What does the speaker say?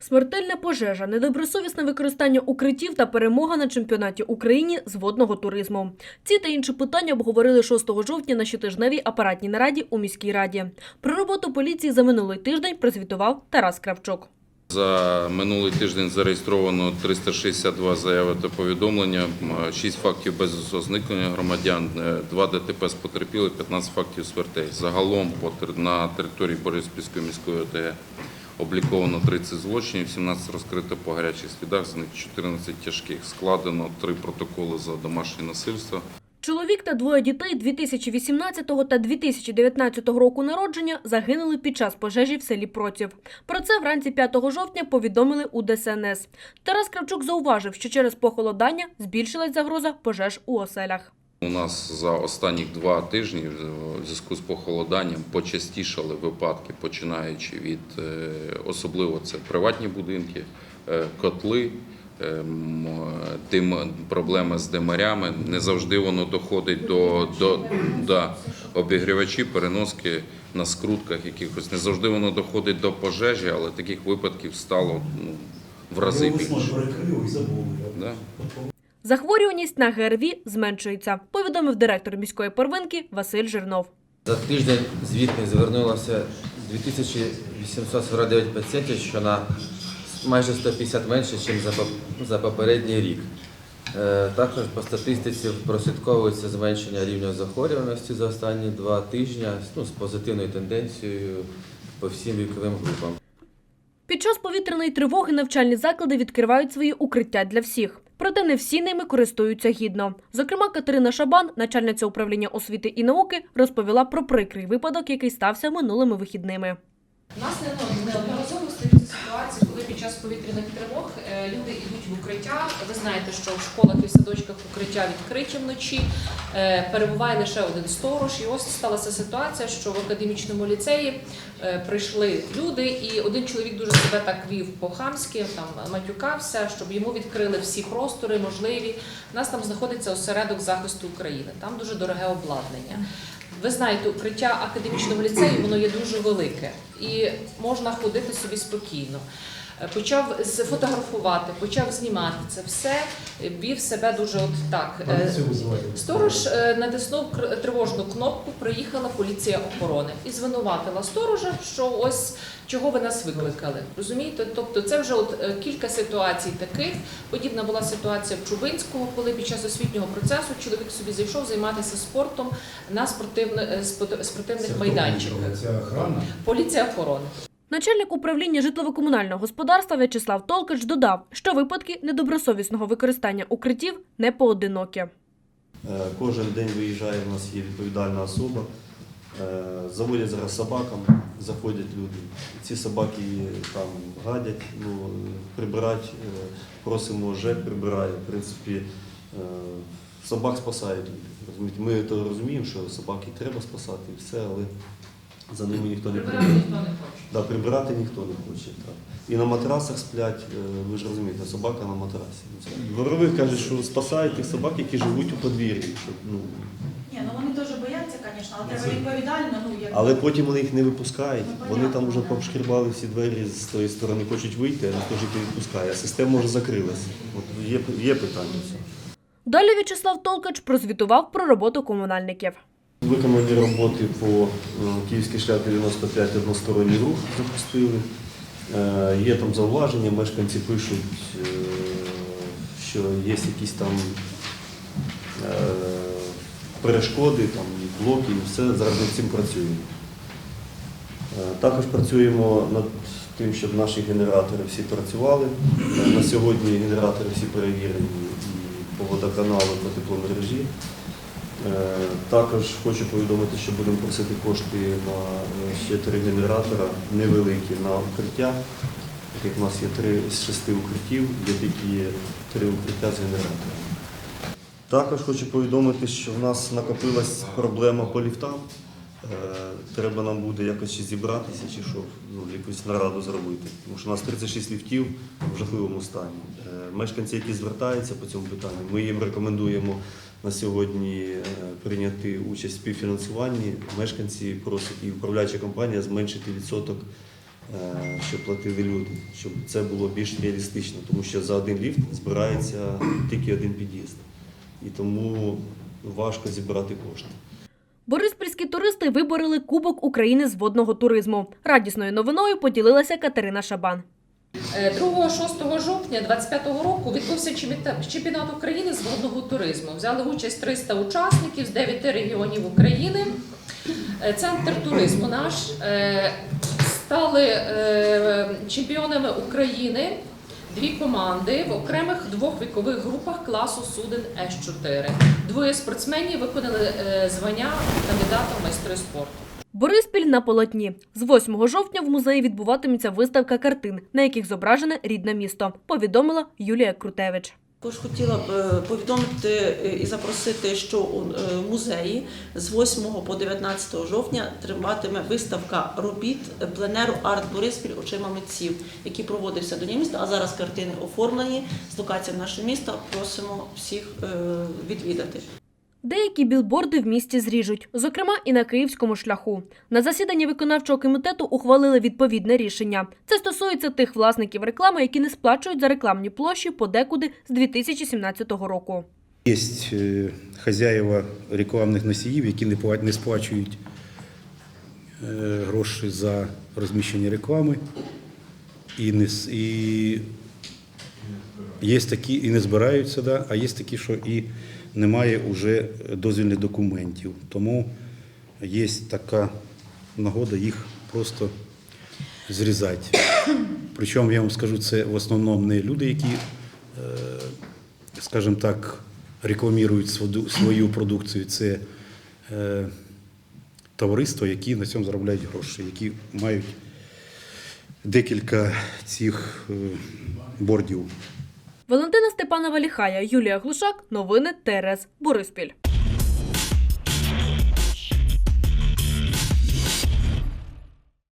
Смертельна пожежа, недобросовісне використання укриттів та перемога на чемпіонаті України з водного туризму. Ці та інші питання обговорили 6 жовтня на щотижневій апаратній нараді у міській раді. Про роботу поліції за минулий тиждень прозвітував Тарас Кравчук. За минулий тиждень зареєстровано 362 заяви та повідомлення, 6 фактів безвісного зникнення громадян, 2 ДТП з потерпілих, 15 фактів смертей. Загалом на території Бориспільської міської ОТГ обліковано 30 злочинів, 17 розкрито по гарячих слідах, з них 14 тяжких. Складено 3 протоколи за домашнє насильство. Чоловік та двоє дітей 2018 та 2019 року народження загинули під час пожежі в селі Проців. Про це вранці 5 жовтня повідомили у ДСНС. Тарас Кравчук зауважив, що через похолодання збільшилась загроза пожеж у оселях. У нас за останні два тижні е, в зв'язку з похолоданням почастішали випадки, починаючи від е, особливо це приватні будинки, е, котли, е, дим, проблеми з димарями. Не завжди воно доходить до, до да, обігрівачі, переноски на скрутках якихось. Не завжди воно доходить до пожежі, але таких випадків стало ну, в рази більше. Да? Захворюваність на ГРВІ зменшується, повідомив директор міської первинки Василь Жирнов. За тиждень звітних звернулося 2849 пацієнтів, що на майже 150 менше, ніж за, поп- попередній рік. Е, Також по статистиці прослідковується зменшення рівня захворюваності за останні два тижні ну, з позитивною тенденцією по всім віковим групам. Під час повітряної тривоги навчальні заклади відкривають свої укриття для всіх. Проте не всі ними користуються гідно. Зокрема, Катерина Шабан, начальниця управління освіти і науки, розповіла про прикрий випадок, який стався минулими вихідними. У нас не- неодноразово стаються ситуації, коли під час повітряних тривог е, люди йдуть в укриття. Ви знаєте, що в школах і в садочках укриття відкриті вночі. Е, Перебуває лише один сторож. І ось сталася ситуація, що в академічному ліцеї е, прийшли люди, і один чоловік дуже себе так вів по-хамськи, там матюкався, щоб йому відкрили всі простори можливі. У нас там знаходиться осередок захисту України. Там дуже дороге обладнання. Ви знаєте, укриття академічного ліцею воно є дуже велике і можна ходити собі спокійно. Почав фотографувати, почав знімати це все, вів себе дуже от так. Сторож е, натиснув тривожну кнопку, приїхала поліція охорони і звинуватила сторожа, що ось чого ви нас викликали. Розумієте? Тобто це вже от е, кілька ситуацій таких. Подібна була ситуація в Чубинського, коли під час освітнього процесу чоловік собі зайшов займатися спортом на е, спортивних майданчиках. викрав? Це охрана. Поліція охорони. Начальник управління житлово-комунального господарства В'ячеслав Толкач додав, що випадки недобросовісного використання укриттів не поодинокі. Е, Кожен день виїжджає, в нас є відповідальна особа. Е, Заводять зараз собакам, заходять люди. Ці собаки там гадять, ну, прибирати, е, просимо ЖЕК прибирає. В принципі, собак спасають Ми то розуміємо, що собаки треба спасати і все, але за ними ніхто не Прибирати прибирає. ніхто не хоче. Да, прибирати ніхто не хоче. Так. І на матрасах сплять, е, ви ж розумієте, собака на матрасі. Ну, це- Дворовик каже, що спасають тих собак, які живуть у подвір'ї. Щоб, ну, Ні, ну вони дуже бояться, звісно, але треба відповідально, ну як але потім вони їх не випускають. Ну, Вони там вже пообшкрібали всі двері з тої сторони, хочуть вийти, а ніхто ж їх не відпускає. А система вже закрилася. От є, є питання. Далі В'ячеслав Толкач прозвітував про роботу комунальників. Виконані роботи по е, Київський шлях 95 односторонній рух запустили. Е, Є там зауваження, мешканці пишуть, е, що є якісь там перешкоди, там, блоки, і все, зараз над цим працюємо. Також працюємо над тим, щоб наші генератори всі працювали. На сьогодні генератори всі перевірені і по водоканалу, по тепломережі. Е, Також хочу повідомити, що будемо просити кошти на е, ще три генератора невеликі на укриття. Як у нас є три з шести укриттів, є такі три укриття з генераторами. Також хочу повідомити, що в нас накопилась проблема по ліфтам. Е, Треба нам буде якось зібратися, чи що, ну, якусь нараду зробити. Тому що у нас 36 ліфтів в жахливому стані. Мешканці, які звертаються по цьому питанню, ми їм рекомендуємо на сьогодні е, прийняти участь в співфінансуванні. Мешканці просять і управляюча компанія зменшити відсоток е, щоб платили люди, щоб це було більш реалістично, тому що за один ліфт збирається тільки один під'їзд. І тому важко зібрати кошти. Бориспільські туристи вибороли Кубок України з водного туризму. Радісною новиною поділилася Катерина Шабан. Е, 2-6 жовтня 2025 року відбувся чемпіонат- України з водного туризму. Взяли участь 300 учасників з 9 регіонів України. Е, Центр туризму наш е, стали е, чемпіонами України. Дві команди в окремих двох вікових групах класу суден С4. Двоє спортсменів виконали е, звання кандидата в майстри спорту. Бориспіль на полотні. З 8 жовтня в музеї відбуватиметься виставка картин, на яких зображене рідне місто, повідомила Юлія Крутевич. Також хотіла б е, повідомити е, і запросити, що у е, музеї з 8 по 19 жовтня триватиме виставка робіт пленеру Арт Бориспіль очима митців, який проводився до міста. А зараз картини оформлені з локаціями нашого міста. Просимо всіх відвідати. Деякі білборди в місті зріжуть, зокрема і на київському шляху. На засіданні виконавчого комітету ухвалили відповідне рішення. Це стосується тих власників реклами, які не сплачують за рекламні площі подекуди з 2017 року. Є е, хазяїва рекламних носіїв, які не сплачують е, гроші за розміщення реклами. І, не, є такі і не збираються, да, а є такі, що і немає вже дозвільних документів. Тому є така нагода їх просто зрізати. Причому я вам скажу, це в основному не люди, які е, скажімо так, рекламують свою, свою продукцію. Це е, товариства, які на цьому заробляють гроші, які мають декілька цих е, бордів. Валентина Степанова Ліхая, Юлія Глушак. Новини ТРС Бориспіль.